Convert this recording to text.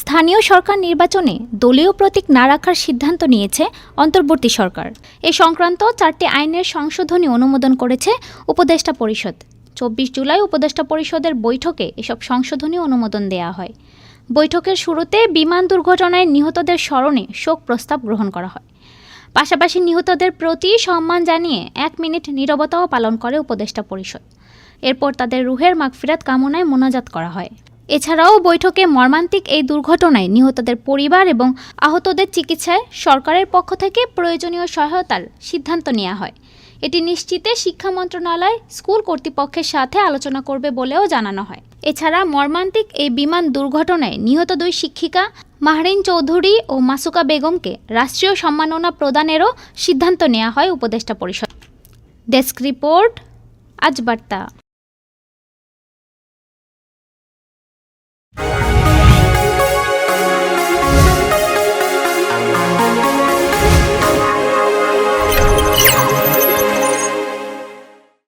স্থানীয় সরকার নির্বাচনে দলীয় প্রতীক না রাখার সিদ্ধান্ত নিয়েছে অন্তর্বর্তী সরকার। এ সংক্রান্ত চারটি আইনের সংশোধনী অনুমোদন করেছে উপদেষ্টা পরিষদ। চব্বিশ জুলাই উপদেষ্টা পরিষদের বৈঠকে এসব সংশোধনী অনুমোদন দেওয়া হয়। বৈঠকের শুরুতে বিমান দুর্ঘটনায় নিহতদের স্মরণে শোক প্রস্তাব গ্রহণ করা হয়। পাশাপাশি নিহতদের প্রতি সম্মান জানিয়ে এক মিনিট নীরবতাও পালন করে উপদেষ্টা পরিষদ। এরপর তাদের রুহের মাগফিরাত কামনায় মোনাজাত করা হয়। এছাড়াও বৈঠকে মর্মান্তিক এই দুর্ঘটনায় নিহতদের পরিবার এবং আহতদের চিকিৎসায় সরকারের পক্ষ থেকে প্রয়োজনীয় সহায়তার সিদ্ধান্ত নেওয়া হয়। এটি নিশ্চিতে শিক্ষা মন্ত্রণালয় স্কুল কর্তৃপক্ষের সাথে আলোচনা করবে বলেও জানানো হয়। এছাড়া মর্মান্তিক এই বিমান দুর্ঘটনায় নিহত দুই শিক্ষিকা মাহরিন চৌধুরী ও মাসুকা বেগমকে রাষ্ট্রীয় সম্মাননা প্রদানেরও সিদ্ধান্ত নেওয়া হয় উপদেষ্টা পরিষদ। ডেস্ক রিপোর্ট, আজ বার্তা।